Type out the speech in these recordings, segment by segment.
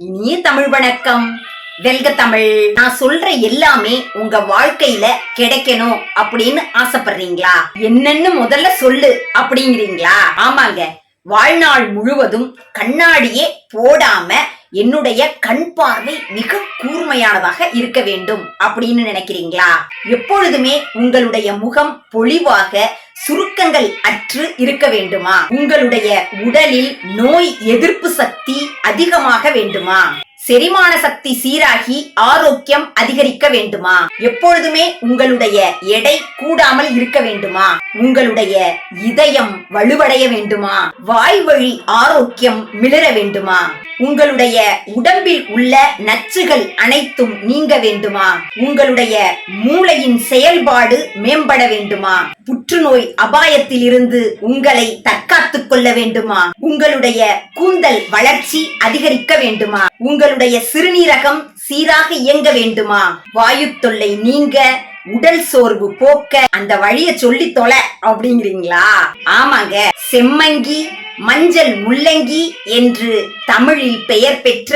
இனிய தமிழ் வணக்கம். வெல்க தமிழ். நான் சொல்ற எல்லாமே உங்க வாழ்க்கையில கிடைக்கணும் அப்படின்னு ஆசைப்படுறீங்களா? என்னன்னு முதல்ல சொல்லு அப்படிங்கிறீங்களா? ஆமாங்க. வாழ்நாள் முழுவதும் கண்ணாடியே போடாம என்னுடைய கண் பார்வை மிக கூர்மையானதாக இருக்க வேண்டும் அப்படின்னு நினைக்கிறீங்களா? எப்பொழுதுமே உங்களுடைய முகம் பொழிவாக சுருக்கங்கள் அற்று இருக்க வேண்டுமா? உங்களுடைய உடலில் நோய் எதிர்ப்பு சக்தி அதிகமாக வேண்டுமா? செரிமான சக்தி சீராகி ஆரோக்கியம் அதிகரிக்க வேண்டுமா? எப்பொழுதுமே உங்களுடைய எடை கூடாமல் இருக்க வேண்டுமா? உங்களுடைய இதயம் வலுவடைய வேண்டுமா? வாய் வழி ஆரோக்கியம் மிளர வேண்டுமா? உங்களுடைய உடம்பில் உள்ள நச்சுகள் அனைத்தும் நீங்க வேண்டுமா? உங்களுடைய மூளையின் செயல்பாடு மேம்பட வேண்டுமா? புற்றுநோய் அபாயத்தில் இருந்து உங்களை தற்காத்துக் கொள்ள வேண்டுமா? உங்களுடைய கூந்தல் வளர்ச்சி அதிகரிக்க வேண்டுமா? உங்களுடைய சிறுநீரகம் சீராக இயங்க வேண்டுமா? வாயு தொல்லை நீங்க உடல் சோர்வு போக்க அந்த வழிய சொல்லி தொலை அப்படிங்கிறீங்களா? ஆமாங்க. செம்மங்கி மஞ்சள் முள்ளங்கி என்று தமிழில் பெயர் பெற்ற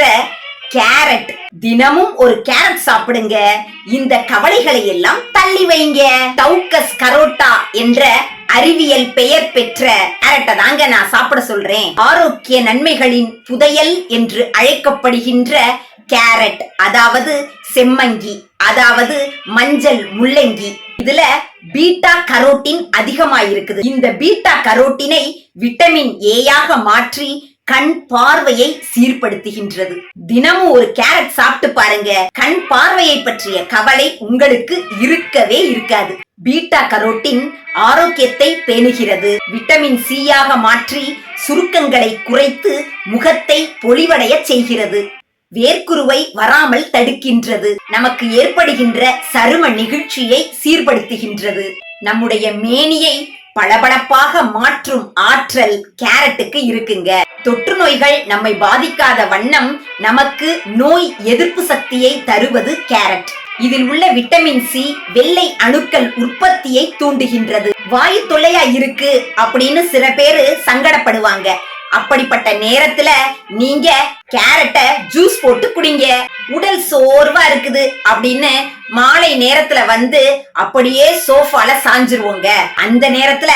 கேரட். தினமும் ஒரு கேரட் சாப்பிடுங்க. இந்த கவலைகளை எல்லாம் தள்ளி வைங்க. டவுக்கஸ் கரோட்டா என்ற அறிவியல் பெயர் பெற்ற கேரட்டை தாங்க நான் சாப்பிட சொல்றேன். ஆரோக்கிய நன்மைகளின் புதையல் என்று அழைக்கப்படுகின்ற கேரட் அதாவது செம்மங்கி அதாவது மஞ்சள் முள்ளங்கி. இதுல பீட்டா கரோட்டின் அதிகமாயிருக்குது. இந்த பீட்டா கரோட்டினை விட்டமின் ஏயாக மாற்றி கண் பார்வையை சீர்படுத்துகின்றது. தினமும் ஒரு கேரட் சாப்பிட்டு பாருங்க. கண் பார்வையை பற்றிய கவலை உங்களுக்கு இருக்கவே இருக்காது. பீட்டா கரோட்டின் ஆரோக்கியத்தை பேணுகிறது. விட்டமின் சியாக மாற்றி சுருக்கங்களை குறைத்து முகத்தை பொலிவடைய செய்கிறது. வேர்க்குருவை வராமல் தடுக்கின்றது. நமக்கு ஏற்படுகின்ற சரும நிகழ்ச்சியை சீர்படுத்துகின்றது. நம்முடைய மேனியை பளபளப்பாக மாற்றும் ஆற்றல் கேரட்டுக்கு இருக்குங்க. தொற்று நோய்கள் நம்மை பாதிக்காத வண்ணம் நமக்கு நோய் எதிர்ப்பு சக்தியை தருவது கேரட். இதில் உள்ள விட்டமின் சி வெள்ளை அணுக்கள் உற்பத்தியை தூண்டுகின்றது. வாயு தொல்லையா இருக்கு அப்படின்னு சில பேரு சங்கடப்படுவாங்க. அப்படிப்பட்ட நேரத்துல நீங்க கேரட்டை ஜூஸ் போட்டு குடிங்க. உடல் சோர்வா இருக்குது அப்படின்னு மாலை நேரத்துல வந்து அப்படியே சோஃபால சாஞ்சிருவோங்க. அந்த நேரத்துல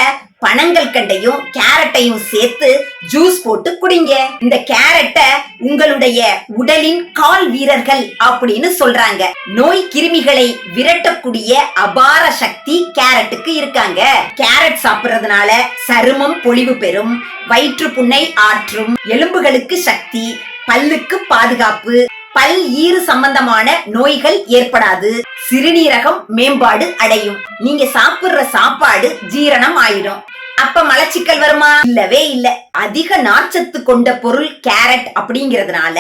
பனங்கள் கண்டையும் கேரட்டையும் சேர்த்து ஜூஸ் போட்டு குடிங்க. இந்த கேரட்டை உங்களுடைய உடலின் கால் வீரர்கள் அப்படின்னு சொல்றாங்க. நோய் கிருமிகளை விரட்டக்கூடிய அபார சக்தி கேரட்டுக்கு இருக்காங்க. கேரட் சாப்பிடுறதுனால சருமம் பொலிவு பெறும் வயிற்று புண்ணை ஆற்றும் எலும்புகளுக்கு சக்தி பல்லுக்கு பாதுகாப்பு பல் ஈறு சம்பந்தமான நோய்கள் ஏற்படாது. சிறுநீரகம் மேம்பாடு அடையும். நீங்க சாப்பிடுற சாப்பாடு ஜீரணம் ஆயிடும். அப்ப மலச்சிக்கல் வருமா? இல்லவே இல்ல. அதிக நார்ச்சத்து கொண்ட பொருள் கேரட் அப்படிங்கறதுனால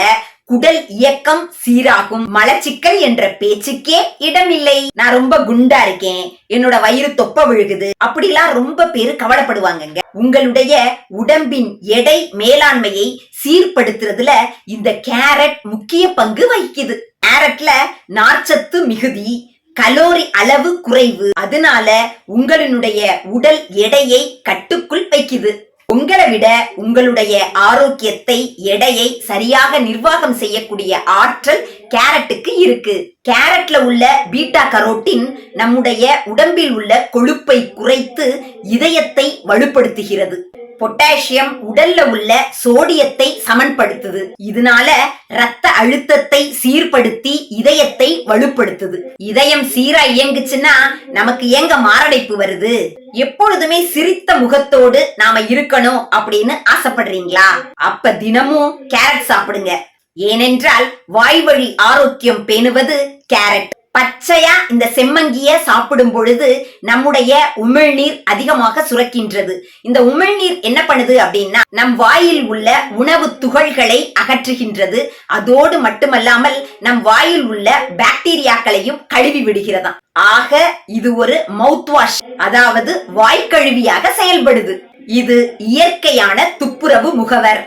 குடல் இயக்கம் சீராகும். மலச்சிக்கல் என்ற பேச்சுக்கே இடமில்லை. நான் ரொம்ப குண்டா இருக்கேன். என்னோட வயிறு தொப்ப விழுகுது. அப்படிலாம் ரொம்ப பேரு கவலைப்படுவாங்கங்க. உங்களுடைய உடம்பின் எடை மேலாண்மையை சீர்படுத்துறதுல இந்த கேரட் முக்கிய பங்கு வகிக்குது. கேரட்ல நார்ச்சத்து மிகுதி கலோரி அளவு குறைவு. அதனால உங்களினுடைய உடல் எடையை கட்டுக்குள் வைக்குது. உங்களை விட உங்களுடைய ஆரோக்கியத்தை எடையை சரியாக நிர்வாகம் செய்யக்கூடிய ஆற்றல் கேரட்டுக்கு இருக்கு. கேரட்ல உள்ள பீட்டா கரோட்டின் நம்முடைய உடம்பில் உள்ள கொழுப்பை குறைத்து இதயத்தை வலுப்படுத்துகிறது. பொட்டாசியம் உடல்ல உள்ள சோடியத்தை சமன்படுத்துது. இதனால ரத்த அழுத்தத்தை சீர்படுத்தி இதயத்தை வலுப்படுத்துது. இதயம் சீரா இயங்குச்சுன்னா நமக்கு எங்க மாரடைப்பு வருது? எப்பொழுதுமே சிரித்த முகத்தோடு நாம இருக்கணும் அப்படின்னு ஆசைப்படுறீங்களா? அப்ப தினமும் கேரட் சாப்பிடுங்க. ஏனென்றால் வாய்வழி ஆரோக்கியம் பேணுவது கேரட். பச்சையா இந்த செம்மங்கிய சாப்பிடும் பொழுது நம்முடைய உமிழ்நீர் அதிகமாக சுரக்கின்றது. இந்த உமிழ்நீர் என்ன பண்ணுது அப்படின்னா நம் வாயில் உள்ள உணவு துகள்களை அகற்றுகின்றது. அதோடு மட்டுமல்லாமல் நம் வாயில் உள்ள பாக்டீரியாக்களையும் கழுவி விடுகிறதாம் ஆக இது ஒரு மவுத் வாஷ் அதாவது வாய்க்கழுவியாக செயல்படுது. இது இயற்கையான துப்புரவு முகவர்.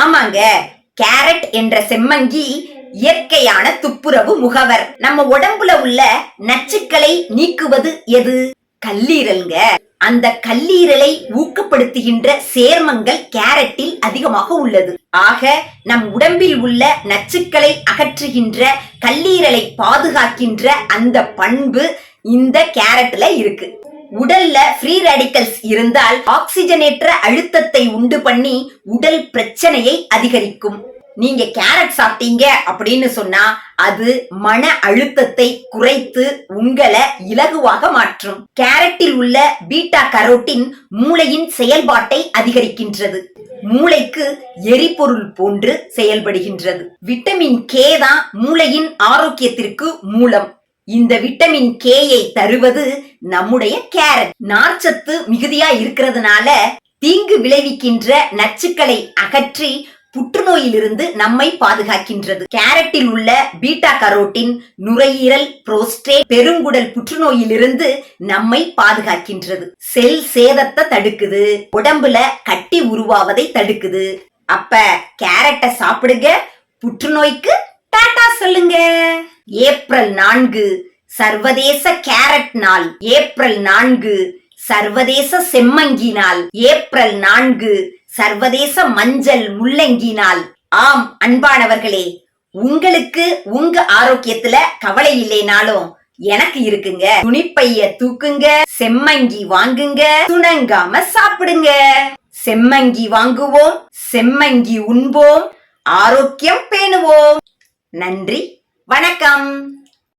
ஆமாங்க. கேரட் என்ற செம்மங்கி இயற்கையான துப்புரவு முகவர். நம்ம உடம்புல உள்ள நச்சுக்களை நீக்குவது எது? கல்லீரல்ங்க. அந்த கல்லீரலை ஊக்கப்படுத்துகின்ற சேர்மங்கள் கேரட்டில் அதிகமாக உள்ளது. ஆக நம் உடம்பில் உள்ள நச்சுக்களை அகற்றுகின்ற கல்லீரலை பாதுகாக்கின்ற அந்த பண்பு இந்த கேரட்ல இருக்கு. உடல்ல ஃப்ரீ ரேடிக்கல்ஸ் இருந்தால் ஆக்சிஜனேற்ற அழுத்தத்தை உண்டு பண்ணி உடல் பிரச்சனையை அதிகரிக்கும். நீங்க கேரட் சாப்பிட்டீங்க அப்படின்னு சொன்னா அது மன அழுத்தத்தை குறைத்து உங்களை இலகுவாக மாற்றும். கேரட்டில் உள்ள பீட்டா கரோட்டின் மூளையின் செயல்பாட்டை அதிகரிக்கின்றது. மூளைக்கு எரிபொருள் போன்று செயல்படுகின்றது. விட்டமின் கே தான் மூளையின் ஆரோக்கியத்திற்கு மூலம். இந்த விட்டமின் கேயை தருவது நம்முடைய கேரட் நார்ச்சத்து மிகுதியா இருக்கிறதுனால தீங்கு விளைவிக்கின்ற நச்சுக்களை அகற்றி புற்றுநோயிலிருந்து நம்மை பாதுகாக்கின்றது. கேரட்டில் உள்ள பீட்டா கரோட்டின் நுரையீரல் புரோஸ்டேட் பெருங்குடல் புற்றுநோயிலிருந்து நம்மை பாதுகாக்கின்றது. செல் சேதத்தை தடுக்குது. உடம்புல கட்டி உருவாவதை தடுக்குது. அப்ப கேரட்டை சாப்பிடுங்க. புற்றுநோய்க்கு டாடா சொல்லுங்க. ஏப்ரல் நான்கு சர்வதேச கேரட் நாள். ஏப்ரல் நான்கு சர்வதேச செம்மங்கி நாள். ஏப்ரல் நான்கு சர்வதேச மஞ்சள் முள்ளங்கி நாள். ஆம் அன்பானவர்களே உங்களுக்கு உங்க ஆரோக்கியத்துல கவலை இல்லைனாலும் எனக்கு இருக்குங்க. துணிப்பைய தூக்குங்க செம்மங்கி வாங்குங்க துணங்காம சாப்பிடுங்க. செம்மங்கி வாங்குவோம் செம்மங்கி உண்போம் ஆரோக்கியம் பேணுவோம். நன்றி. வணக்கம்.